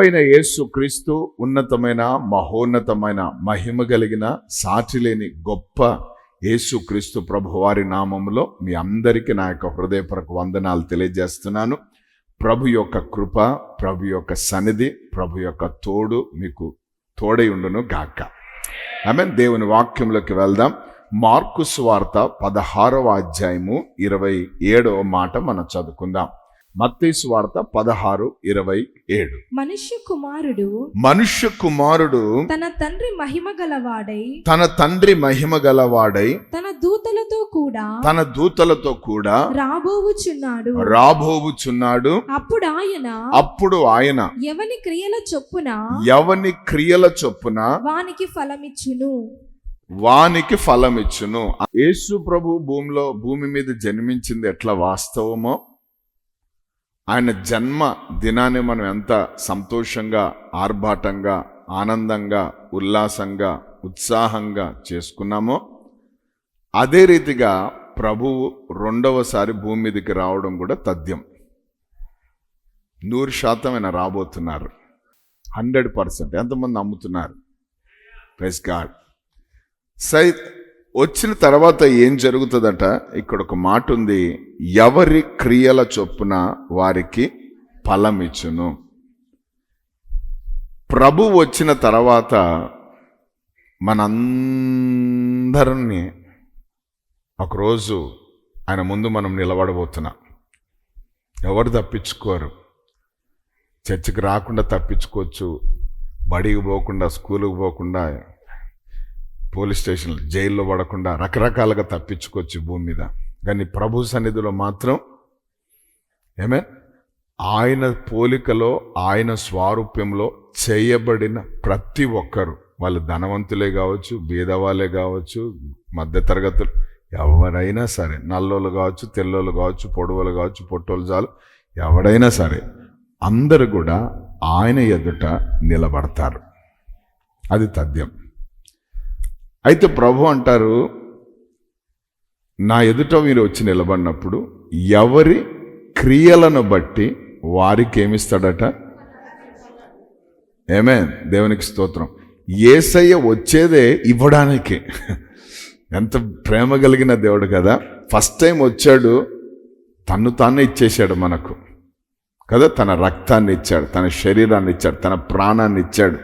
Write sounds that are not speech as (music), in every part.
అయిన యేసు క్రీస్తు ఉన్నతమైన మహోన్నతమైన మహిమ కలిగిన సాటిలేని గొప్ప యేసు క్రీస్తు నామంలో మీ అందరికీ నా యొక్క హృదయపరకు వందనాలు తెలియజేస్తున్నాను. ప్రభు యొక్క కృప ప్రభు యొక్క సన్నిధి ప్రభు యొక్క తోడు మీకు తోడై ఉండును గాక. ఆమె దేవుని వాక్యంలోకి వెళ్దాం. మార్కు స్వార్త పదహారవ అధ్యాయము ఇరవై ఏడవ మాట మనం చదువుకుందాం. మత్తయి సువార్త పదహారు ఇరవై ఏడు. మనుష్య కుమారుడు మనుష్య కుమారుడు తన తండ్రి మహిమ గలవాడై తన తండ్రి మహిమ గలవాడై తన దూతలతో కూడా తన దూతలతో కూడా రాబోవుచున్నాడు. రాబోవుచున్నాడు. అప్పుడు ఆయన అప్పుడు ఆయన ఎవని క్రియల చొప్పున ఎవని క్రియల చొప్పున వానికి ఫలమిచ్చును? వానికి ఫలమిచ్చును. యేసు ప్రభు భూమిలో భూమి మీద జన్మించింది ఎట్లా వాస్తవమో ఆయన జన్మ దినాన్ని మనం ఎంత సంతోషంగా ఆర్భాటంగా ఆనందంగా ఉల్లాసంగా ఉత్సాహంగా చేసుకున్నామో అదే రీతిగా ప్రభువు రెండవసారి భూమి మీదకి రావడం కూడా తథ్యం. నూరు శాతం ఆయన రాబోతున్నారు. Hundred percent. ఎంతమంది నమ్ముతున్నారు? Press God. సై వచ్చిన తర్వాత ఏం జరుగుతుందట? ఇక్కడ ఒక మాట ఉంది ఎవరి క్రియల చొప్పున వారికి ఫలమిచ్చును ప్రభు వచ్చిన తర్వాత మనందరినీ ఒకరోజు ఆయన ముందు మనం నిలబడబోతున్నాం. ఎవరు తప్పించుకోరు. చర్చికి రాకుండా తప్పించుకోవచ్చు. బడికి పోకుండా స్కూలుకి పోకుండా పోలీస్ స్టేషన్ జైల్లో పడకుండా రకరకాలుగా తప్పించుకోవచ్చు భూమి మీద. కానీ ప్రభు సన్నిధిలో మాత్రం ఏమే ఆయన పోలికలో ఆయన స్వారూప్యంలో చేయబడిన ప్రతి ఒక్కరు. వాళ్ళు ధనవంతులే కావచ్చు బీదవాళ్ళే కావచ్చు మధ్యతరగతులు ఎవరైనా సరే. నల్లోళ్ళు కావచ్చు తెల్లోళ్ళు కావచ్చు పొడవలు కావచ్చు పొట్టోళ్ళు చాలు ఎవడైనా సరే. అందరు కూడా ఆయన ఎదుట నిలబడతారు. అది తథ్యం. అయితే ప్రభు అంటారు నా ఎదుట మీరు వచ్చి నిలబడినప్పుడు ఎవరి క్రియలను బట్టి వారికి ఏమిస్తాడట? ఏమే దేవునికి స్తోత్రం. ఏసయ్య వచ్చేదే ఇవ్వడానికి. ఎంత ప్రేమ కలిగిన దేవుడు కదా. ఫస్ట్ టైం వచ్చాడు తన్ను తానే ఇచ్చేశాడు మనకు. కదా తన రక్తాన్ని ఇచ్చాడు తన శరీరాన్ని ఇచ్చాడు తన ప్రాణాన్ని ఇచ్చాడు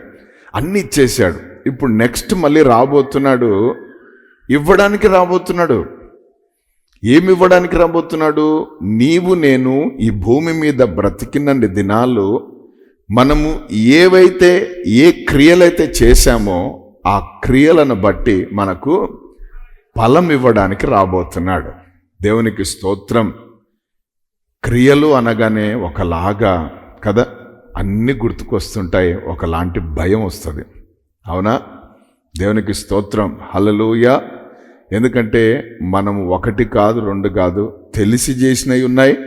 అన్ని ఇచ్చేశాడు. ఇప్పుడు నెక్స్ట్ మళ్ళీ రాబోతున్నాడు. ఇవ్వడానికి రాబోతున్నాడు. ఏమి ఇవ్వడానికి రాబోతున్నాడు? నీవు నేను ఈ భూమి మీద బ్రతికినన్ని దినాలు మనము ఏవైతే ఏ క్రియలైతే చేశామో ఆ క్రియలను బట్టి మనకు ఫలం ఇవ్వడానికి రాబోతున్నాడు. దేవునికి స్తోత్రం. క్రియలు అనగానే ఒకలాగా కదా అన్ని గుర్తుకొస్తుంటాయి. ఒకలాంటి భయం వస్తుంది. అవునా? దేవునికి స్తోత్రం. హలలుయ ఎందుకంటే మనం ఒకటి కాదు రెండు కాదు తెలిసి చేసినవి ఉన్నాయి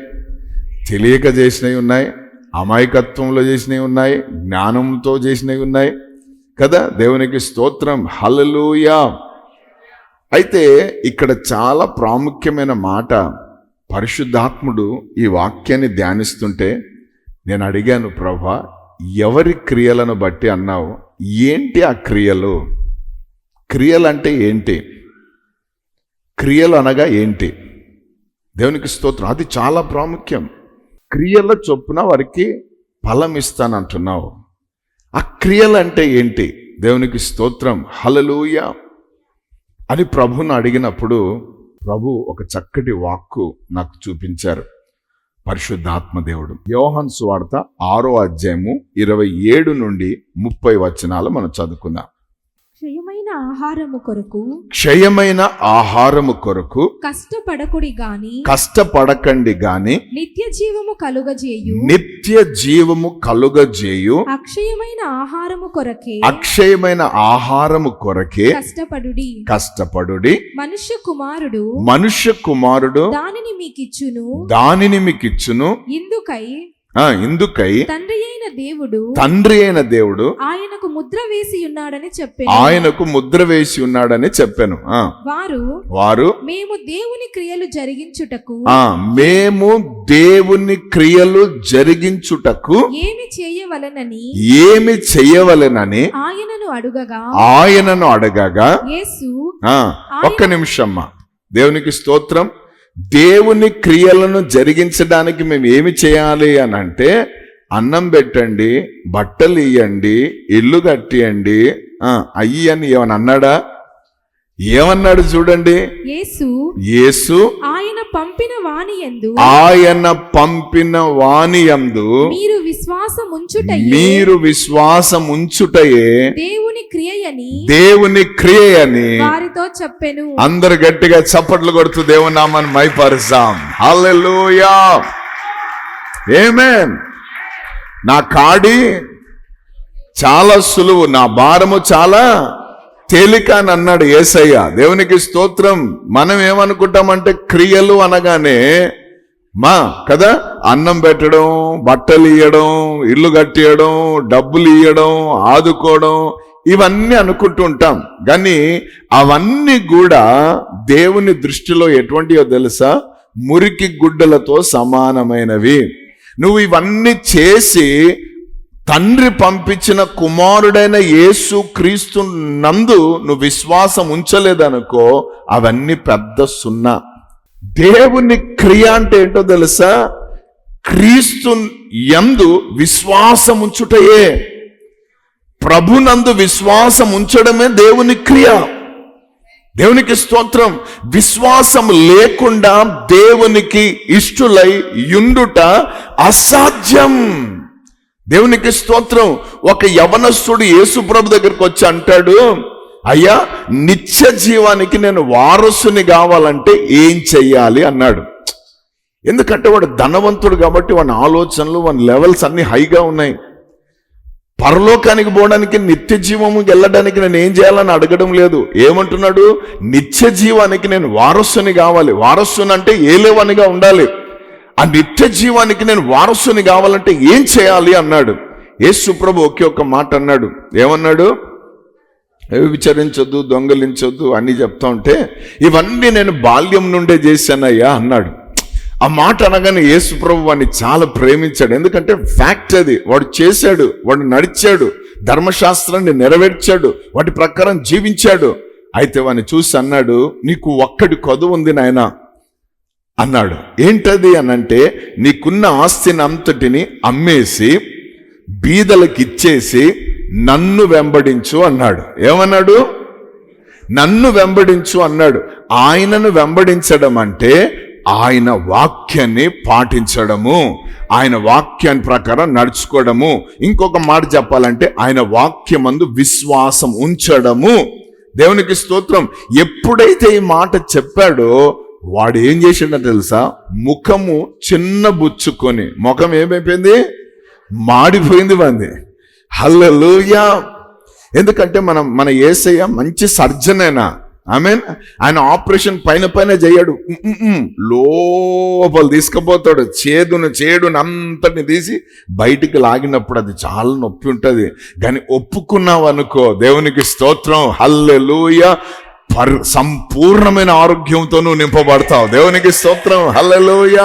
తెలియక చేసినవి ఉన్నాయి అమాయకత్వంలో చేసినవి ఉన్నాయి జ్ఞానంతో చేసినవి ఉన్నాయి కదా? దేవునికి స్తోత్రం. హలలుయా అయితే ఇక్కడ చాలా ప్రాముఖ్యమైన మాట. పరిశుద్ధాత్ముడు ఈ వాక్యాన్ని ధ్యానిస్తుంటే నేను అడిగాను ప్రభా ఎవరి క్రియలను బట్టి అన్నావు? ఏంటి ఆ క్రియలు? క్రియలు అంటే ఏంటి? క్రియలు అనగా ఏంటి? దేవునికి స్తోత్రం. అది చాలా ప్రాముఖ్యం. క్రియల చొప్పున వారికి ఫలం ఇస్తానంటున్నావు. ఆ క్రియలు అంటే ఏంటి? దేవునికి స్తోత్రం. హలలుయ అని ప్రభును అడిగినప్పుడు ప్రభు ఒక చక్కటి వాక్కు నాకు చూపించారు. పరిశుద్ధాత్మ దేవుడు. యోహన్ సువార్త ఆరో అధ్యాయము ఇరవై ఏడు నుండి ముప్పై వచనాలు మనం చదువుకుందాం. క్షయమైన ఆహారము కొరకు క్షయమైన ఆహారము కొరకు కష్టపడకుడి గాని కష్టపడకండి గాని నిత్య జీవము కలుగజేయు. నిత్య జీవము కలుగజేయు. అక్షయమైన ఆహారము కొరకే అక్షయమైన ఆహారము కొరకే కష్టపడుడి. కష్టపడుడి. మనుష్య కుమారుడు మనుష్య కుమారుడు దానిని మీకిచ్చును. దానిని మీకిచ్చును. ఇందుకై ఇందుకై తండ్రి అయిన దేవుడు తండ్రి అయిన దేవుడు ఆయనకు ముద్ర వేసి ఉన్నాడని చెప్పాను. ఆయనకు ముద్ర వేసి ఉన్నాడని చెప్పాను. వారు వారు మేము దేవుని క్రియలు జరిగించుటకు ఆ మేము దేవుని క్రియలు జరిగించుటకు ఏమి చేయవలనని ఏమి చెయ్యవలెనని ఆయనను అడుగగా ఆయనను అడగగా యేసు ఒక్క నిమిషమ్మా దేవునికి స్తోత్రం. దేవుని క్రియలను జరిగించడానికి మేము ఏమి చేయాలి అని అంటే అన్నం పెట్టండి బట్టలు ఇయ్యండి ఇల్లు కట్టియండి అయ్యి అని ఏమని అన్నాడా? ఏమన్నాడు చూడండి? యేసు యేసు ఆయన పంపిన వాణి యందు ఆయన పంపిన వాణియందు మీరు విశ్వాసం ఉంచుట మీరు విశ్వాసం ఉంచుటయే దేవుని క్రియయని దేవుని క్రియ అని వారితో చెప్పెను. అందరు గట్టిగా చప్పట్లు కొడుతూ దేవుని నామాన్ని మైపరుస్తాం హల్లెలూయా. ఏమేన్ నా కాడి చాలా సులువు నా భారము చాలా తేలిక అని అన్నాడు ఏసయ్య. దేవునికి స్తోత్రం. మనం ఏమనుకుంటామంటే క్రియలు అనగానే మా కదా అన్నం పెట్టడం బట్టలు ఇయ్యడం ఇల్లు కట్టియడం డబ్బులు ఇయ్యడం ఆదుకోవడం ఇవన్నీ అనుకుంటూ ఉంటాం. కానీ అవన్నీ కూడా దేవుని దృష్టిలో ఎటువంటివో తెలుసా? మురికి గుడ్డలతో సమానమైనవి. నువ్వు ఇవన్నీ చేసి తండ్రి పంపించిన కుమారుడైన యేసు క్రీస్తు నందు నువ్వు విశ్వాసం ఉంచలేదనుకో అవన్నీ పెద్ద సున్నా. దేవుని క్రియ అంటే ఏంటో తెలుసా? క్రీస్తు యందు విశ్వాసం ఉంచుటయే. ప్రభునందు విశ్వాసం ఉంచడమే దేవుని క్రియ. దేవునికి స్తోత్రం. విశ్వాసం లేకుండా దేవునికి ఇష్టులై యుండుట అసాధ్యం. దేవునికి స్తోత్రం ఒక యవనస్తుడు యేసుప్రభు దగ్గరికి వచ్చి అంటాడు అయ్యా నిత్య జీవానికి నేను వారసుని కావాలంటే ఏం చెయ్యాలి? అన్నాడు. ఎందుకంటే వాడు ధనవంతుడు కాబట్టి వాని ఆలోచనలు వాని లెవెల్స్ అన్ని హైగా ఉన్నాయి. పరలోకానికి పోవడానికి నిత్య జీవము వెళ్ళడానికి నేను ఏం చేయాలని అడగడం లేదు. ఏమంటున్నాడు? నిత్య జీవానికి నేను వారసుని కావాలి. వారసుని అంటే ఏలేవనిగా ఉండాలి. ఆ నిత్య జీవానికి నేను వారసుని కావాలంటే ఏం చేయాలి అన్నాడు. యేసు ప్రభు ఒకే ఒక్క మాట అన్నాడు. ఏమన్నాడు? విచరించొద్దు దొంగలించొద్దు అని చెప్తా ఉంటే ఇవన్నీ నేను బాల్యం నుండే చేశానయ్యా అన్నాడు. ఆ మాట అనగానే యేసు ప్రభు వాడిని చాలా ప్రేమించాడు. ఎందుకంటే ఫ్యాక్ట్ అది. వాడు చేశాడు వాడు నడిచాడు ధర్మశాస్త్రాన్ని నెరవేర్చాడు వాటి ప్రకారం జీవించాడు. అయితే వాడిని చూసి అన్నాడు నీకు ఒక్కడి కొదు ఉంది నాయనా. అన్నాడు. ఏంటది అనంటే నీకున్న ఆస్తిని అంతటిని అమ్మేసి బీదలకు ఇచ్చేసి నన్ను వెంబడించు అన్నాడు. ఏమన్నాడు? నన్ను వెంబడించు అన్నాడు. ఆయనను వెంబడించడం అంటే ఆయన వాక్యాన్ని పాటించడము ఆయన వాక్యాన్ని ప్రకారం నడుచుకోవడము. ఇంకొక మాట చెప్పాలంటే ఆయన వాక్యమందు విశ్వాసం ఉంచడము. దేవునికి స్తోత్రం. ఎప్పుడైతే ఈ మాట చెప్పాడో వాడు ఏం చేసిండో తెలుసా? ముఖము చిన్న బుచ్చుకొని. ముఖం ఏమైపోయింది? మాడిపోయింది వంది హల్లెలూయా. ఎందుకంటే మనం మన ఏసయ్య మంచి సర్జన్ అయినా ఐ మీన్ ఆయన ఆపరేషన్ పైన పైన చేయడు. లోపల తీసుకుపోతాడు. చేదును చేడును అంతటిని తీసి బయటికి లాగినప్పుడు అది చాలా నొప్పి ఉంటుంది. కానీ ఒప్పుకున్నావు అనుకో దేవునికి స్తోత్రం. హల్లెలూయ. పర్ సంపూర్ణమైన ఆరోగ్యంతోనూ నింపబడతావు. దేవునికి స్తోత్రం. హల్లెలూయ.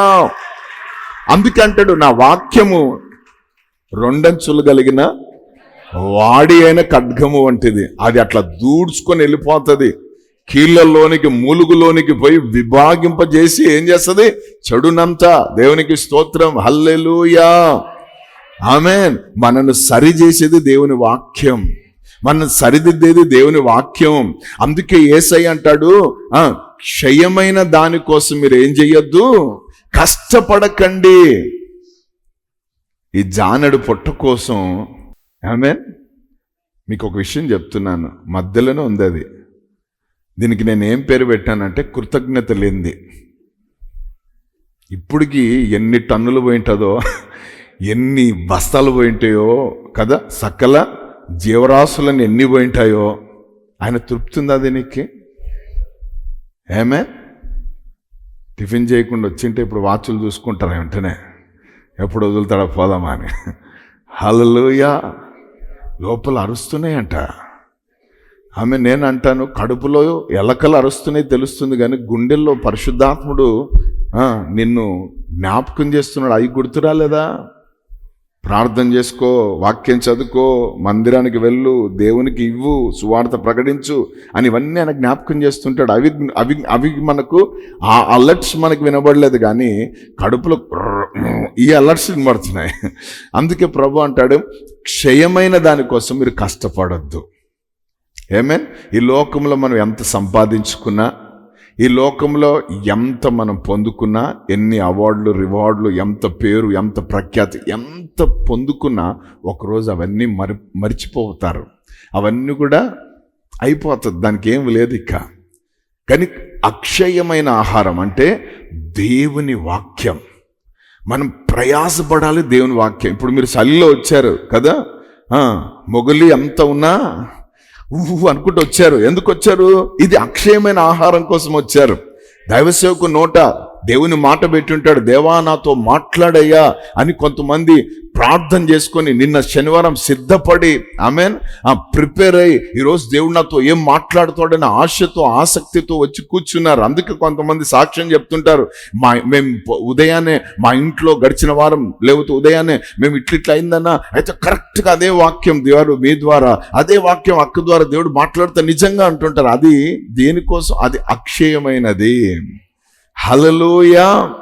అందుకంటాడు నా వాక్యము రెండంచులు కలిగిన వాడి అయిన ఖడ్గము వంటిది. అది అట్లా దూడ్చుకొని వెళ్ళిపోతుంది. కీళ్ళలోనికి మూలుగులోనికి పోయి విభాగింపజేసి ఏం చేస్తుంది? చెడునంతా. దేవునికి స్తోత్రం. హల్లెలూయా. ఆమెన్. మనను సరి చేసేది దేవుని వాక్యం. మనం సరిదిద్దేది దేవుని వాక్యం. అందుకే ఏసై అంటాడు ఆ క్షయమైన దానికోసం మీరు ఏం చెయ్యొద్దు? కష్టపడకండి. ఈ జానడు పొట్ట కోసం ఆమె మీకు ఒక విషయం చెప్తున్నాను. మధ్యలోనే ఉంది అది. దీనికి నేను ఏం పేరు పెట్టానంటే కృతజ్ఞత లేనిది. ఇప్పటికి ఎన్ని టన్నులు పోయింటుందో ఎన్ని బస్తాలు పోయింటాయో కదా సకల జీవరాశులను ఎన్ని పోయింటాయో ఆయన తృప్తి ఉందా దీనికి? ఏమే టిఫిన్ చేయకుండా వచ్చింటే ఇప్పుడు వాచులు చూసుకుంటారు వెంటనే? ఎప్పుడు వదులుతాడో పోదామా అని. హలలుయా లోపల అరుస్తున్నాయంట. ఆమె నేను అంటాను కడుపులో ఎలకలు అరుస్తున్నాయి తెలుస్తుంది కానీ గుండెల్లో పరిశుద్ధాత్ముడు నిన్ను జ్ఞాపకం చేస్తున్నాడు. అవి గుర్తురాలేదా? ప్రార్థన చేసుకో వాక్యం చదువుకో మందిరానికి వెళ్ళు దేవునికి ఇవ్వు సువార్త ప్రకటించు అని ఇవన్నీ ఆయన జ్ఞాపకం చేస్తుంటాడు. అవి అవి అవి మనకు ఆ అలర్ట్స్ మనకు వినబడలేదు కానీ కడుపులో (clears throat) ఈ అలర్ట్స్ వినబడుతున్నాయి. అందుకే ప్రభు అంటాడు క్షయమైన దానికోసం మీరు కష్టపడద్దు. ఏమేన్ ఈ లోకంలో మనం ఎంత సంపాదించుకున్నా ఈ లోకంలో ఎంత మనం పొందుకున్నా ఎన్ని అవార్డులు రివార్డులు ఎంత పేరు ఎంత ప్రఖ్యాతి ఎంత పొందుకున్నా ఒకరోజు అవన్నీ మరి మరిచిపోతారు. అవన్నీ కూడా అయిపోతుంది దానికి ఏం లేదు ఇక. కానీ అక్షయమైన ఆహారం అంటే దేవుని వాక్యం. మనం ప్రయాసపడాలి దేవుని వాక్యం. ఇప్పుడు మీరు చలిలో వచ్చారు కదా? మొగలి ఎంత ఉన్నా ఊహు అనుకుంటూ వచ్చారు. ఎందుకు వచ్చారు? ఇది అక్షయమైన ఆహారం కోసం వచ్చారు. దైవసేవకు నోట దేవుని మాట పెట్టుంటాడు దేవా నాతో మాట్లాడయ్యా అని కొంతమంది ప్రార్థన చేసుకొని నిన్న శనివారం సిద్ధపడి ఆమెన్ ప్రిపేర్ అయ్యి ఈరోజు దేవుడు నాతో ఏం మాట్లాడుతాడని ఆశతో ఆసక్తితో వచ్చి కూర్చున్నారు. అందుకే కొంతమంది సాక్ష్యం చెప్తుంటారు మా మేము ఉదయాన్నే మా ఇంట్లో గడిచిన వారం లేకపోతే ఉదయాన్నే మేము ఇట్ల ఇట్లా అయిందన్నా. అయితే కరెక్ట్గా అదే వాక్యం దేవుడు మీ ద్వారా అదే వాక్యం అక్క ద్వారా దేవుడు మాట్లాడితే నిజంగా అంటుంటారు అది దేనికోసం? అది అక్షయమైనది. హలలోయా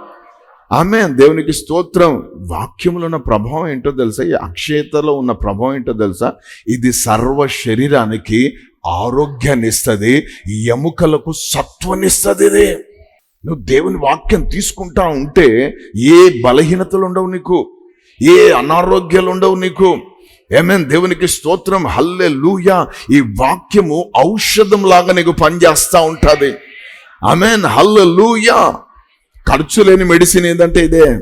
ఆమె దేవునికి స్తోత్రం. వాక్యంలో ఉన్న ప్రభావం ఏంటో తెలుసా? ఈ అక్షయతలో ఉన్న ప్రభావం ఏంటో తెలుసా? ఇది సర్వ శరీరానికి ఆరోగ్యాన్ని ఇస్తుంది ఎముకలకు సత్వనిస్తుంది ఇది. నువ్వు దేవుని వాక్యం తీసుకుంటా ఉంటే ఏ బలహీనతలు ఉండవు నీకు. ఏ అనారోగ్యాలు ఉండవు నీకు. ఏమేన్ దేవునికి స్తోత్రం. హల్లె లూయా ఈ వాక్యము ఔషధం లాగా నీకు పనిచేస్తూ ఉంటుంది. అమెన్ హల్ల ఖర్చు లేని మెడిసిన్ ఏంటంటే ఇదే.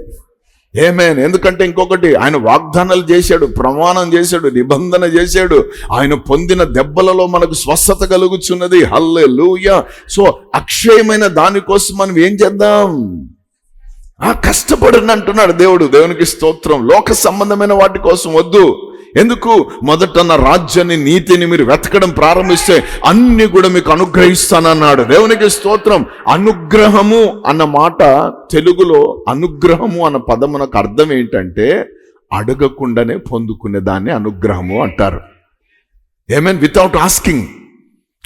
ఏమేన్ ఎందుకంటే ఇంకొకటి ఆయన వాగ్దానాలు చేశాడు ప్రమాణం చేశాడు నిబంధన చేశాడు. ఆయన పొందిన దెబ్బలలో మనకు స్వస్థత కలుగుచున్నది. హల్లే లూయ సో అక్షయమైన దానికోసం మనం ఏం చేద్దాం? ఆ కష్టపడని అంటున్నాడు దేవుడు. దేవునికి స్తోత్రం. లోక సంబంధమైన వాటి కోసం వద్దు. ఎందుకు? మొదట నా రాజ్యాన్ని నీతిని మీరు వెతకడం ప్రారంభిస్తే అన్ని కూడా మీకు అనుగ్రహిస్తానన్నాడు. దేవునికి స్తోత్రం. అనుగ్రహము అన్న మాట తెలుగులో అనుగ్రహము అన్న పదమునకు అర్థం ఏంటంటే అడగకుండానే పొందుకునే దాన్ని అనుగ్రహము అంటారు. ఏమేన్ వితౌట్ ఆస్కింగ్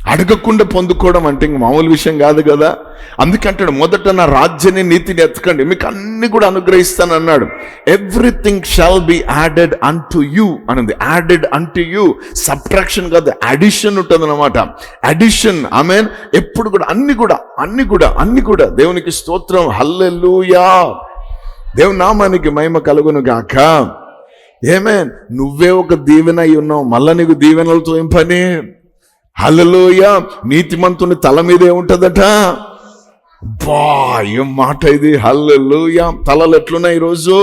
అడగకుండా పొందుకోవడం అంటే ఇంక మామూలు విషయం కాదు కదా. అందుకంటాడు మొదట నా రాజ్యాన్ని నీతిని ఎత్తకండి. మీకు అన్ని కూడా అనుగ్రహిస్తాను అన్నాడు everything shall be added unto you అన్నది added unto you subtraction కాదు అడిషన్ ఉంటుంది అనమాట అడిషన్ ఐ మీన్ ఎప్పుడు కూడా అన్ని కూడా అన్ని కూడా అన్ని కూడా దేవునికి స్తోత్రం. హల్లెలూయా దేవుని నామానికి మహిమ కలుగును గాక. ఏమే నువ్వే ఒక దీవెన అయి ఉన్నావు. మళ్ళా నీకు దీవెనలతో ఏం పని? హలలోయ నీతిమంతుని తల మీద ఏముంటదట బా ఏం మాట ఇది? హల్లలోయ తలలు ఎట్లున్నాయి ఈరోజు?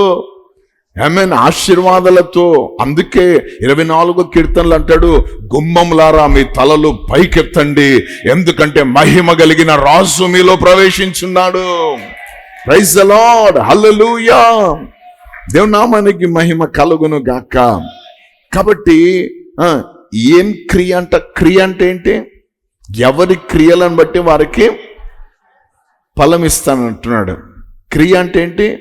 ఏమైనా ఆశీర్వాదాలతో? అందుకే ఇరవై నాలుగో కీర్తనలు అంటాడు గుమ్మంలారా మీ తలలు పైకెత్తండి ఎందుకంటే మహిమ కలిగిన రాజు మీలో ప్రవేశించున్నాడు. ప్రైజ్ లార్డ్ హల్లెలూయా దేవునామానికి మహిమ కలుగును గాక. కాబట్టి ఏం క్రియ అంట క్రియ అంటే ఏంటి? ఎవరి క్రియలను బట్టి వారికి ఫలం ఇస్తానంటున్నాడు. క్రియ అంటే ఏంటి?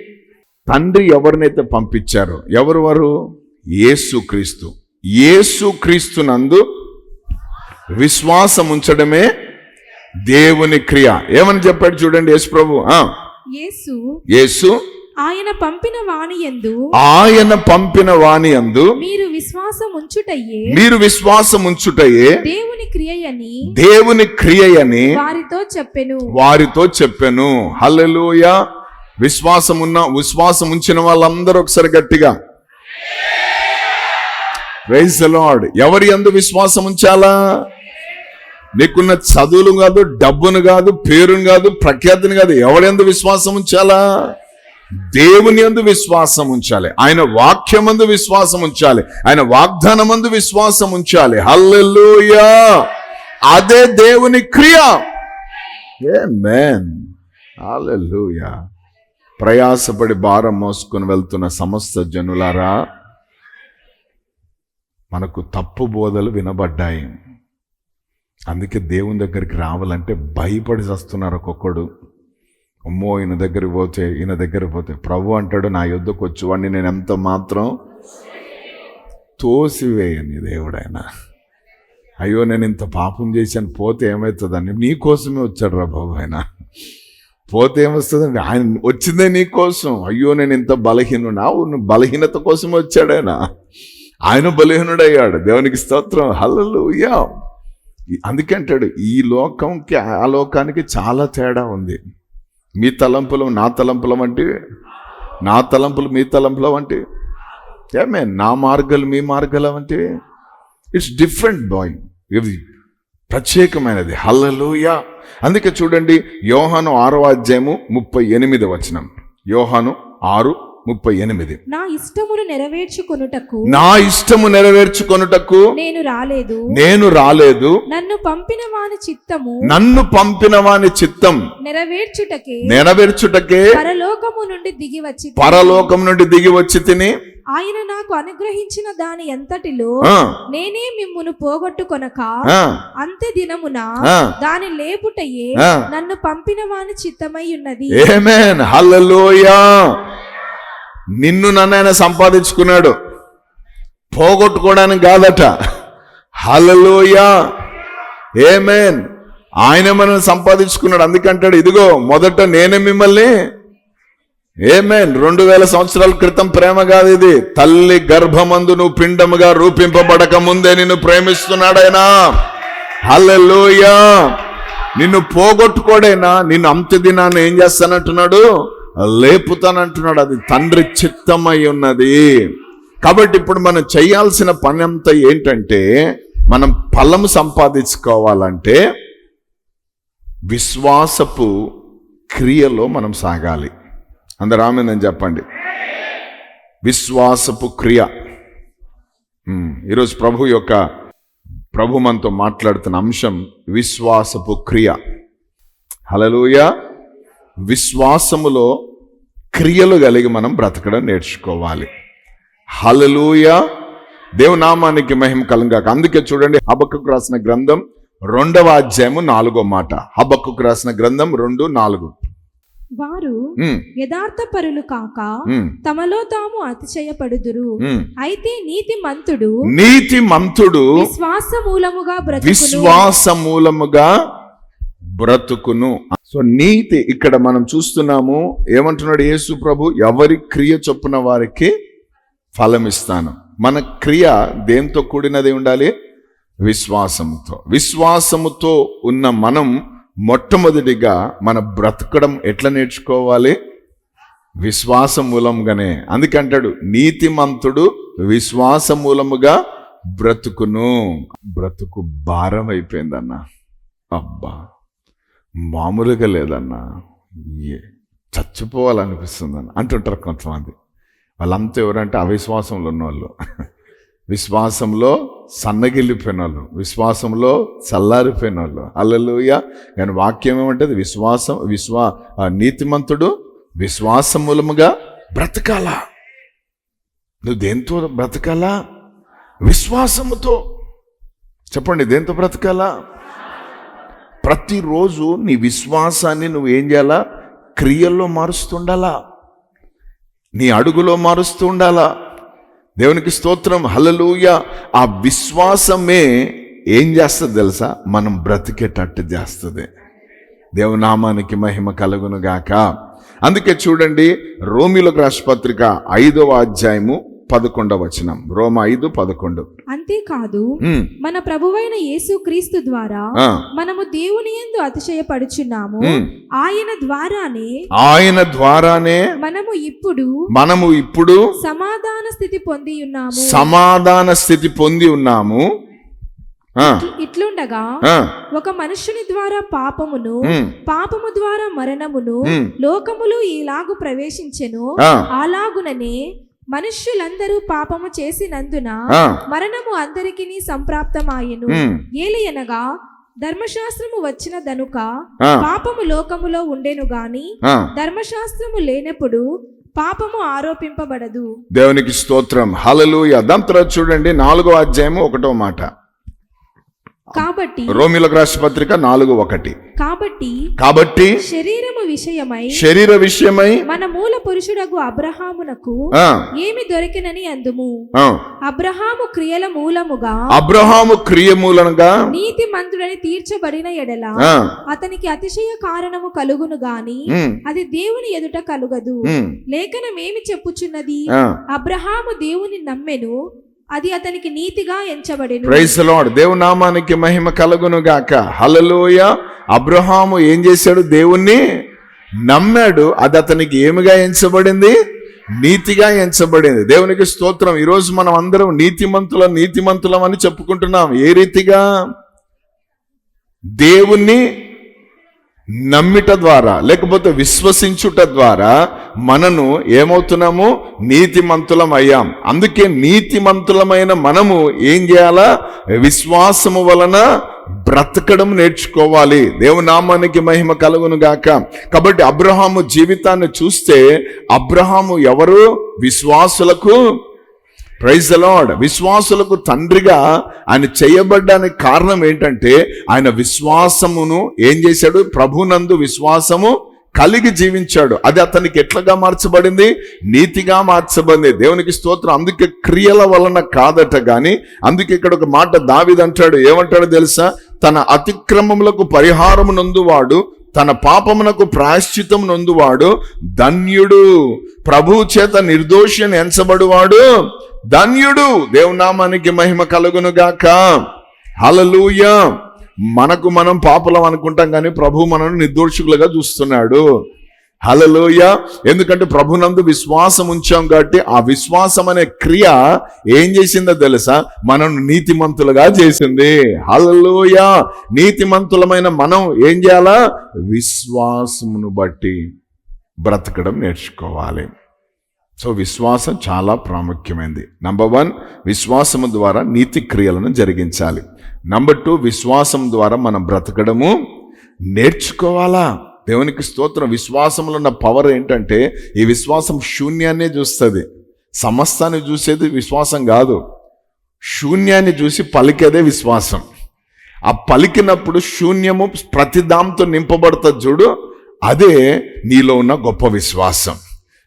తండ్రి ఎవరినైతే పంపించారో ఎవరు వారు? యేసు క్రీస్తు. యేసు క్రీస్తునందు విశ్వాసం ఉంచడమే దేవుని క్రియ. ఏమని చెప్పాడు చూడండి యేసు ప్రభు. యేసు యేసు ఆయన పంపిన వాణి యందు ఆయన పంపిన వాణి అందు మీరు విశ్వాసం ఉంచుటయ్యే మీరు విశ్వాసం ఉంచుటయే దేవుని క్రియయని దేవుని క్రియయని వారితో చెప్పెను. వారితో చెప్పాను. హల్లెలూయ. విశ్వాసం ఉన్న విశ్వాసం ఉంచిన వాళ్ళందరూ ఒకసారి గట్టిగా. ప్రైజ్ లార్డ్ ఎవరి అందు విశ్వాసం ఉంచాలా నీకున్న చదువులు కాదు డబ్బును కాదు పేరును కాదు ప్రఖ్యాతిని కాదు ఎవరి అందు విశ్వాసం ఉంచాలా దేవుని అందు విశ్వాసం ఉంచాలి. ఆయన వాక్యమందు విశ్వాసం ఉంచాలి. ఆయన వాగ్దానమందు విశ్వాసం ఉంచాలి. హల్లెలూయా! అదే దేవుని క్రియ. Amen. Hallelujah. ప్రయాసపడి భారం మోసుకొని వెళ్తున్న సమస్త జనులారా మనకు తప్పు బోధలు వినబడ్డాయి. అందుకే దేవుని దగ్గరికి రావాలంటే భయపడి వస్తున్నారు ఒక్కొక్కడు. అమ్మో ఈయన దగ్గర పోతే ఈయన దగ్గర పోతే ప్రభు అంటాడు నా యుద్ధకు వచ్చేవాడిని నేను ఎంత మాత్రం తోసివేయని దేవుడైనా. అయ్యో నేను ఇంత పాపం చేశాను పోతే ఏమవుతుందని నీ కోసమే వచ్చాడు రా బాబు ఆయన. పోతే ఏమొస్తుందండి? ఆయన వచ్చిందే నీకోసం అయ్యో నేను ఇంత బలహీనుడా? అవును బలహీనత కోసం వచ్చాడైనా ఆయన. బలహీనుడు బలహీనుడయ్యాడు. దేవునికి స్తోత్రం. హల్లలు యా అందుకే అంటాడు ఈ లోకంకి ఆ లోకానికి చాలా తేడా ఉంది. మీ తలంపులు నా తలంపుల వంటి నా తలంపులు మీ తలంపుల వంటి. ఏమే నా మార్గాలు మీ మార్గాల వంటివి ఇట్స్ డిఫరెంట్ బాయ్ ఇది ప్రత్యేకమైనది. హల్లెలూయా అందుకే చూడండి యోహాను ఆరో అధ్యాయము ముప్పై ఎనిమిది వచనం. యోహాను ఆరు ముప్పై ఎనిమిది. నా ఇష్టమును నెరవేర్చుకొనుటకు నా ఇష్టము నెరవేర్చుకొనుటకు నేను రాలేదు. నేను రాలేదు. నన్ను పంపిన వాని చిత్తము నన్ను పంపిన వాని చిత్తం నెరవేర్చుటకే నెరవేర్చుటకే పరలోకము నుండి దిగి వచ్చి పరలోకం నుండి దిగి వచ్చి తిని ఆయన నాకు అనుగ్రహించిన దాని ఎంతటిలో నేనే మిమ్మును పోగొట్టుకొనక అంత్య దినమున. దాని లేపుటయే. నన్ను పంపిన వాని చిత్తమై ఉన్నది. ఏమేన్ హల్లెలూయా నిన్ను నన్ను ఆయన సంపాదించుకున్నాడు. పోగొట్టుకోవడానికి కాదట. హలలోయా ఏమేన్ ఆయన మనల్ని సంపాదించుకున్నాడు. అందుకంటాడు ఇదిగో మొదట నేనే మిమ్మల్ని ఏమేన్ రెండు వేల సంవత్సరాల క్రితం ప్రేమ కాదు ఇది. తల్లి గర్భమందు నువ్వు పిండముగా రూపింపబడక ముందే నిన్ను ప్రేమిస్తున్నాడైనా. హల్లెలూయా. నిన్ను పోగొట్టుకోడైనా నిన్ను అంత్య దినాన్ని ఏం చేస్తానంటున్నాడు? లేపుతానంటున్నాడు. అది తండ్రి చిత్తమై ఉన్నది. కాబట్టి ఇప్పుడు మనం చేయాల్సిన పని అంతా ఏంటంటే మనం ఫలం సంపాదించుకోవాలంటే విశ్వాసపు క్రియలో మనం సాగాలి. అందరు ఆమెందని చెప్పండి. విశ్వాసపు క్రియ. ఈరోజు ప్రభు యొక్క ప్రభు మనతో మాట్లాడుతున్న అంశం విశ్వాసపు క్రియ. హలలుయా విశ్వాసములో క్రియలు కలిగి మనం బ్రతకడం నేర్చుకోవాలి. హలలుయ దేవునామానికి మహిమ కలంగాక అందుకే చూడండి హబక్కుకు రాసిన గ్రంథం రెండవ అధ్యాయము నాలుగో మాట. హబక్కుకు రాసిన గ్రంథం రెండు నాలుగు. వారు యథార్థ పరులు కాక తమలో తాము అతిశయపడుదురు. అయితే నీతి మంతుడు నీతి మంతుడు విశ్వాస మూలముగా విశ్వాస మూలముగా బ్రతుకును. సో నీతి ఇక్కడ మనం చూస్తున్నాము. ఏమంటున్నాడు యేసు ప్రభు? ఎవరి క్రియ చొప్పున వారికి ఫలం ఇస్తాను మన క్రియ దేంతో కూడినది ఉండాలి? విశ్వాసముతో. విశ్వాసముతో ఉన్న మనం మొట్టమొదటిగా మన బ్రతకడం ఎట్లా నేర్చుకోవాలి? విశ్వాస మూలంగానే. అందుకంటాడు నీతిమంతుడు విశ్వాస మూలముగా బ్రతుకును. బ్రతుకు భారం అయిపోయిందన్న. అబ్బా. మామూలుగా లేదన్నా చచ్చిపోవాలనిపిస్తుందన్న అంటుంటారు కొంతమంది. వాళ్ళంతా ఎవరంటే అవిశ్వాసంలో ఉన్నవాళ్ళు విశ్వాసంలో సన్నగిల్లిపోయిన వాళ్ళు విశ్వాసంలో చల్లారిపోయిన వాళ్ళు అల్లలుయ కానీ వాక్యం ఏమంటది? విశ్వాసం విశ్వా ఆ నీతిమంతుడు విశ్వాసం మూలముగా బ్రతకాలా. నువ్వు దేంతో బ్రతకాలా? విశ్వాసముతో. చెప్పండి దేంతో బ్రతకాలా? ప్రతిరోజు నీ విశ్వాసాన్ని నువ్వు ఏం చేయాలా? క్రియల్లో మారుస్తుండాలా? నీ అడుగులో మారుస్తూ ఉండాలా దేవునికి స్తోత్రం హలలుయ ఆ విశ్వాసమే ఏం చేస్తుంది తెలుసా? మనం బ్రతికేటట్టు చేస్తుంది. దేవునామానికి మహిమ కలుగును గాక అందుకే చూడండి రోమిలకు రాష్ట్రపత్రిక ఐదవ అధ్యాయము పదకొండవ వచనం. రోమ ఐదు పదకొండు. అంతేకాదు మన ప్రభువైన యేసు క్రీస్తు ద్వారా మనము దేవుని యందు అతిశయపడుచున్నాము. ఆయన ద్వారానే ఆయన ద్వారానే మనము ఇప్పుడు మనము ఇప్పుడు సమాధాన స్థితి పొంది ఉన్నాము. సమాధాన స్థితి పొంది ఉన్నాము. ఇట్లుండగా ఒక మనుష్యుని ద్వారా పాపమును పాపము ద్వారా మరణమును. లోకములు ఈలాగు ప్రవేశించెను. అలాగుననే మనుష్యులందరూ పాపము చేసినందున మరణము అందరికీ సంప్రాప్తమాయెను. ఏలయనగా ధర్మశాస్త్రము వచ్చిన దనుక పాపము లోకములో ఉండెను గాని. ధర్మశాస్త్రము లేనప్పుడు పాపము ఆరోపింపబడదు. దేవునికి స్తోత్రం. హలలుయ దాని తర్వాత చూడండి నాలుగో అధ్యాయము ఒకటో మాట. కాబట్టి రోమిలకు రాష్ట్ర పత్రిక నాలుగు ఒకటి. కాబట్టి కాబట్టి శరీరము విషయమై శరీర విషయమై మన మూల పురుషుడగు అబ్రహామునకు ఏమి దొరికినని అందుము? అబ్రహాము క్రియల మూలముగా అబ్రహాము క్రియమూలనగా నీతి మంతుడని తీర్చబడిన ఎడల అతనికి అతిశయ కారణము కలుగును గాని అది దేవుని ఎదుట కలుగదు. లేఖనం ఏమి చెప్పుచున్నది. అబ్రహాము దేవుని నమ్మెను అది అతనికి నీతిగా ఎంచబడింది ప్రైజ్ లార్డ్ దేవు నామానికి మహిమ కలుగును గాక హలలోయ అబ్రహాము ఏం చేశాడు? దేవుణ్ణి నమ్మాడు. అది అతనికి ఏమిగా ఎంచబడింది? నీతిగా ఎంచబడింది. దేవునికి స్తోత్రం. ఈరోజు మనం అందరం నీతిమంతుల నీతిమంతులం అని చెప్పుకుంటున్నాం. ఏ రీతిగా? దేవుణ్ణి నమ్మిట ద్వారా లేకపోతే విశ్వసించుట ద్వారా మనను ఏమవుతున్నాము? నీతిమంతులం అయ్యాం. అందుకే నీతిమంతులమైన మనము ఏం చేయాలా? విశ్వాసము వలన బ్రతకడం నేర్చుకోవాలి. దేవునామానికి మహిమ కలుగును గాక. కాబట్టి అబ్రహాము జీవితాన్ని చూస్తే అబ్రహాము ఎవరు? విశ్వాసులకు ప్రైజ్ అలాడ్ విశ్వాసులకు తండ్రిగా ఆయన చేయబడ్డానికి కారణం ఏంటంటే ఆయన విశ్వాసమును ఏం చేశాడు? ప్రభునందు విశ్వాసము కలిగి జీవించాడు. అది అతనికి ఎట్లగా మార్చబడింది? నీతిగా మార్చబడింది. దేవునికి స్తోత్రం. అందుకే క్రియల వలన కాదట కానీ అందుకే ఇక్కడ ఒక మాట దావిదంటాడు ఏమంటాడు తెలుసా? తన అతిక్రమములకు పరిహారము నందువాడు తన పాపమునకు ప్రాయశ్చితం నొందువాడు ధన్యుడు. ప్రభు చేత నిర్దోషిని ఎంచబడువాడు ధన్యుడు. దేవునామానికి మహిమ కలుగును గాక. హలలుయ మనకు మనం పాపలం అనుకుంటాం కానీ ప్రభు మనను నిర్దోషకులుగా చూస్తున్నాడు. హలలోయ ఎందుకంటే ప్రభునందు విశ్వాసం ఉంచాం కాబట్టి ఆ విశ్వాసం అనే క్రియ ఏం చేసిందో తెలుసా? మనం నీతిమంతులుగా చేసింది. హలలోయ నీతిమంతులమైన మనం ఏం చేయాలా? విశ్వాసమును బట్టి బ్రతకడం నేర్చుకోవాలి. సో విశ్వాసం చాలా ప్రాముఖ్యమైనది. నంబర్ వన్ విశ్వాసము ద్వారా నీతి క్రియలను జరిగించాలి. నంబర్ టూ విశ్వాసం ద్వారా మనం బ్రతకడము నేర్చుకోవాలా? దేవునికి స్తోత్రం. విశ్వాసంలో ఉన్న పవర్ ఏంటంటే ఈ విశ్వాసం శూన్యాన్నే చూస్తుంది. సమస్తాన్ని చూసేది విశ్వాసం కాదు. శూన్యాన్ని చూసి పలికేదే విశ్వాసం. ఆ పలికినప్పుడు శూన్యము ప్రతిదాంతో నింపబడుతుంది చూడు. అదే నీలో ఉన్న గొప్ప విశ్వాసం.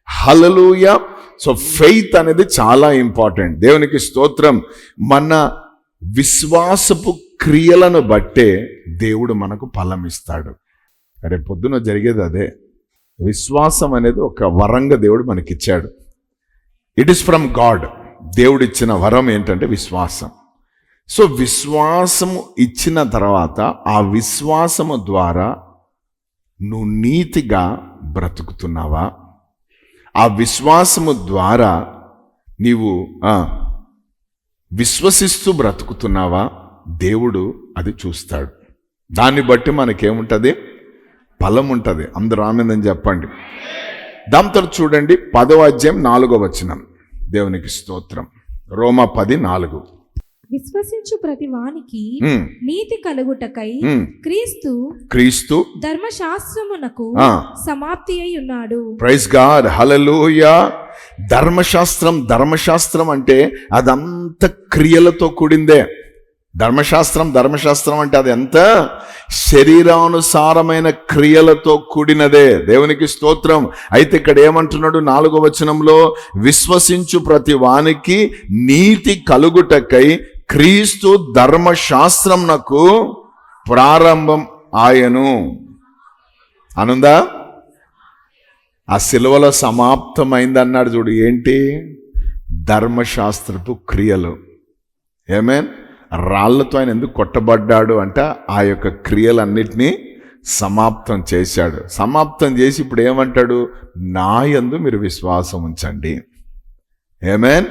హలలుయ సో ఫెయిత్ అనేది చాలా ఇంపార్టెంట్ దేవునికి స్తోత్రం. మన విశ్వాసపు క్రియలను బట్టే దేవుడు మనకు ఫలం రేపు పొద్దున జరిగేది అదే. విశ్వాసం అనేది ఒక వరంగా దేవుడు మనకిచ్చాడు. ఇట్ ఇస్ ఫ్రమ్ గాడ్ దేవుడు ఇచ్చిన వరం ఏంటంటే విశ్వాసం. సో విశ్వాసము ఇచ్చిన తర్వాత ఆ విశ్వాసము ద్వారా నువ్వు నీతిగా బ్రతుకుతున్నావా? ఆ విశ్వాసము ద్వారా నీవు విశ్వసిస్తూ బ్రతుకుతున్నావా? దేవుడు అది చూస్తాడు. దాన్ని బట్టి మనకేముంటుంది? ఫలం ఉంటుంది. అందరూ ఆమెందని చెప్పండి. దాంతో చూడండి పదవ అధ్యాయం నాలుగో వచనం. దేవునికి స్తోత్రం. రోమా పది నాలుగు. విశ్వసించు ప్రతి వానికి నీతి కలుగుటకై. క్రీస్తు క్రీస్తు ధర్మశాస్త్రమునకు. సమాప్తి అయి ఉన్నాడు. Praise God. హలలుయ ధర్మశాస్త్రం ధర్మశాస్త్రం అంటే అదంత క్రియలతో కూడిందే. ధర్మశాస్త్రం ధర్మశాస్త్రం అంటే అది ఎంత? శరీరానుసారమైన క్రియలతో కూడినదే. దేవునికి స్తోత్రం. అయితే ఇక్కడ ఏమంటున్నాడు నాలుగో వచనంలో? విశ్వసించు ప్రతి వానికి నీతి కలుగుటకై క్రీస్తు ధర్మశాస్త్రంనకు ప్రారంభం ఆయను. అనుందా ఆ సిలువలో సమాప్తమైంది అన్నాడు చూడు. ఏంటి? ధర్మశాస్త్రపు క్రియలు. ఏమేన్ రాళ్ళతో ఆయన ఎందుకు కొట్టబడ్డాడు అంటే ఆ యొక్క క్రియలన్నిటినీ సమాప్తం చేశాడు. సమాప్తం చేసి ఇప్పుడు ఏమంటాడు? నా యందు మీరు విశ్వాసం ఉంచండి. ఏమేన్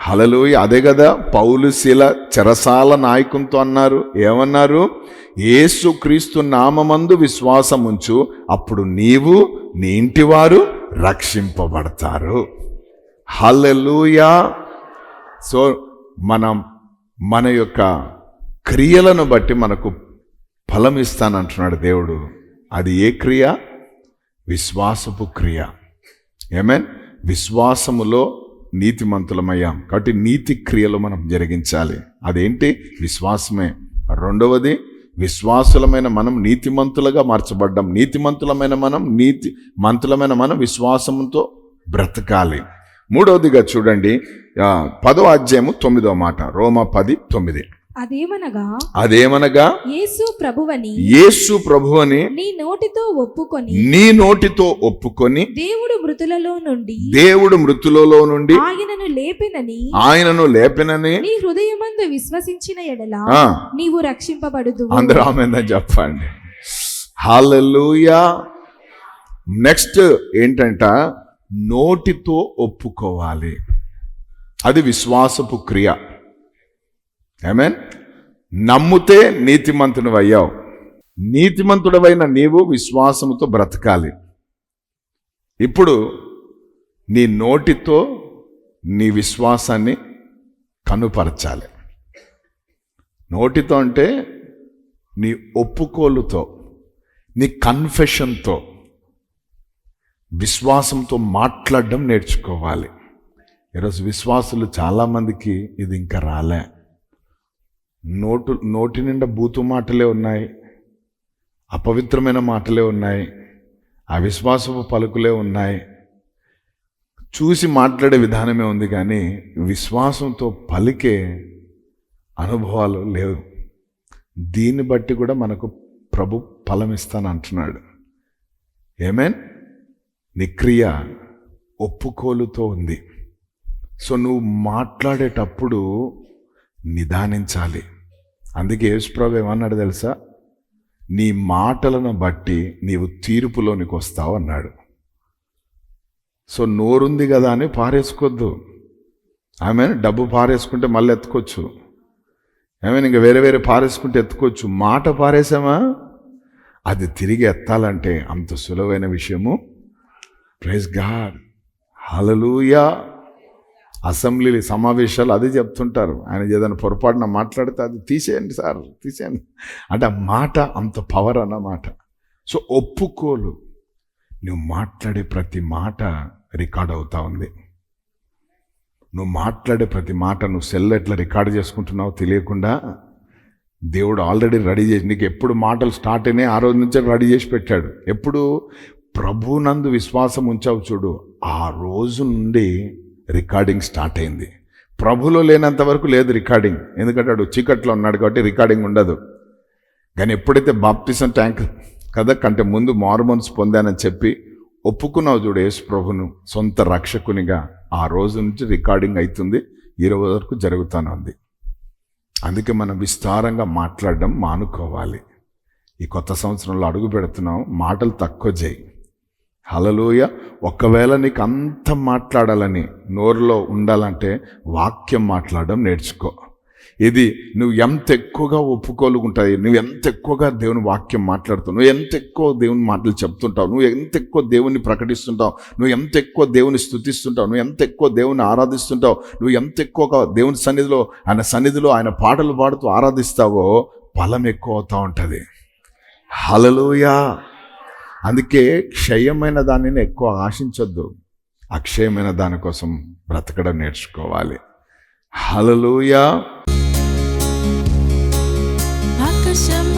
హలలు అదే కదా పౌలుశీల చెరసాల నాయకునితో అన్నారు. ఏమన్నారు? ఏసుక్రీస్తు నామమందు విశ్వాసం ఉంచు అప్పుడు నీవు నీ ఇంటివారు రక్షింపబడతారు. హలలుయా సో మనం మన యొక్క క్రియలను బట్టి మనకు ఫలం ఇస్తానంటున్నాడు దేవుడు. అది ఏ క్రియ? విశ్వాసపు క్రియ. ఏమేన్ విశ్వాసములో నీతిమంతులమయ్యాం. కాబట్టి నీతి క్రియలు మనం జరిగించాలి. అదేంటి? విశ్వాసమే. రెండవది విశ్వాసులమైన మనం నీతిమంతులుగా మార్చబడ్డాం. నీతిమంతులమైన మనం నీతి మంతులమైన మనం విశ్వాసంతో బ్రతకాలి. మూడవదిగా చూడండి పదో అధ్యాయము తొమ్మిదో మాట రోమ పది తొమ్మిది. అదేమనగా అదేమనగా యేసు ప్రభువని యేసు ప్రభువని నీ నోటితో ఒప్పుకొని నీ నోటితో ఒప్పుకొని దేవుడు మృతులలో నుండి దేవుడు మృతులలో నుండి ఆయనను లేపెనని ఆయనను లేపినని నీ హృదయమందు విశ్వసించిన ఎడల నీవు రక్షింపబడుదు అందరూ ఆమెందని చెప్పండి. హాలూయా నెక్స్ట్ ఏంటంట నోటితో ఒప్పుకోవాలి. అది విశ్వాసపు క్రియ. మీన్ నమ్ముతే నీతిమంతుడు అయ్యావు. నీతిమంతుడవైన నీవు విశ్వాసముతో బ్రతకాలి. ఇప్పుడు నీ నోటితో నీ విశ్వాసాన్ని కనుపరచాలి. నోటితో అంటే నీ ఒప్పుకోలుతో నీ కన్ఫెషన్తో విశ్వాసంతో మాట్లాడడం నేర్చుకోవాలి. ఈరోజు విశ్వాసులు చాలామందికి ఇది ఇంకా రాలే. నోటు నోటి నిండా బూతు మాటలే ఉన్నాయి. అపవిత్రమైన మాటలే ఉన్నాయి. అవిశ్వాసపు పలుకులే ఉన్నాయి. చూసి మాట్లాడే విధానమే ఉంది కానీ విశ్వాసంతో పలికే అనుభవాలు లేవు. దీన్ని బట్టి కూడా మనకు ప్రభు ఫలం ఇస్తాను అంటున్నాడు ఏమేన్ నీ క్రియ ఒప్పుకోలుతో ఉంది. సో నువ్వు మాట్లాడేటప్పుడు నిదానించాలి. అందుకే యేసుప్రభు ఏమన్నాడు తెలుసా? నీ మాటలను బట్టి నీవు తీర్పులోనికి వస్తావు అన్నాడు. సో నోరుంది కదా అని పారేసుకోవద్దు ఆమె డబ్బు పారేసుకుంటే మళ్ళీ ఎత్తుకోవచ్చు. ఏమైనా ఇంకా వేరే వేరే పారేసుకుంటే ఎత్తుకోవచ్చు. మాట పారేసామా? అది తిరిగి ఎత్తాలంటే అంత సులువైన విషయము ప్రైజ్ గాడ్ హలలుయా అసెంబ్లీ సమావేశాలు అదే చెప్తుంటారు. ఆయన ఏదైనా పొరపాటున మాట్లాడితే అది తీసేయండి సార్ తీసేయండి. అంటే ఆ మాట అంత పవర్ అన్నమాట. సో ఒప్పుకోలు. నువ్వు మాట్లాడే ప్రతి మాట రికార్డ్ అవుతా ఉంది. నువ్వు మాట్లాడే ప్రతి మాట నువ్వు సెల్ ఎట్లా రికార్డ్ చేసుకుంటున్నావు తెలియకుండా దేవుడు ఆల్రెడీ రెడీ చేసి నీకు ఎప్పుడు మాటలు స్టార్ట్ అయినాయి ఆ రోజు నుంచే రెడీ చేసి పెట్టాడు. ఎప్పుడు ప్రభునందు విశ్వాసం ఉంచావు చూడు ఆ రోజు నుండి రికార్డింగ్ స్టార్ట్ అయింది. ప్రభులో లేనంత వరకు లేదు రికార్డింగ్. ఎందుకంటే వాడు చీకట్లో ఉన్నాడు కాబట్టి రికార్డింగ్ ఉండదు. కానీ ఎప్పుడైతే బాప్తిసం ట్యాంక్ కదా కంటే ముందు మార్మోన్స్ పొందానని చెప్పి ఒప్పుకున్నావు చూడు యేసు ప్రభును సొంత రక్షకునిగా ఆ రోజు నుంచి రికార్డింగ్ అవుతుంది ఇరవై వరకు జరుగుతూనే ఉంది. అందుకే మనం విస్తారంగా మాట్లాడడం మానుకోవాలి. ఈ కొత్త సంవత్సరంలో అడుగు పెడుతున్నాం మాటలు తక్కువ చేయి. హలలోయ ఒకవేళ నీకు అంత మాట్లాడాలని నోరులో ఉండాలంటే వాక్యం మాట్లాడడం నేర్చుకో. ఇది నువ్వు ఎంత ఎక్కువగా ఒప్పుకోలుగుంటాయి నువ్వు ఎంత ఎక్కువగా దేవుని వాక్యం మాట్లాడుతావు నువ్వు ఎంత ఎక్కువ దేవుని మాటలు చెప్తుంటావు నువ్వు ఎంత ఎక్కువ దేవుని ప్రకటిస్తుంటావు నువ్వు ఎంత ఎక్కువ దేవుని స్థుతిస్తుంటావు నువ్వు ఎంత ఎక్కువ దేవుని ఆరాధిస్తుంటావు నువ్వు ఎంత ఎక్కువగా దేవుని సన్నిధిలో ఆయన సన్నిధిలో ఆయన పాటలు పాడుతూ ఆరాధిస్తావో ఫలం ఎక్కువ అవుతూ ఉంటుంది. హలలుయా అందుకే క్షయమైన దానిని ఎక్కువ ఆశించొద్దు. అక్షయమైన దానికోసం బ్రతకడం నేర్చుకోవాలి. హలలుయా ఆకాశం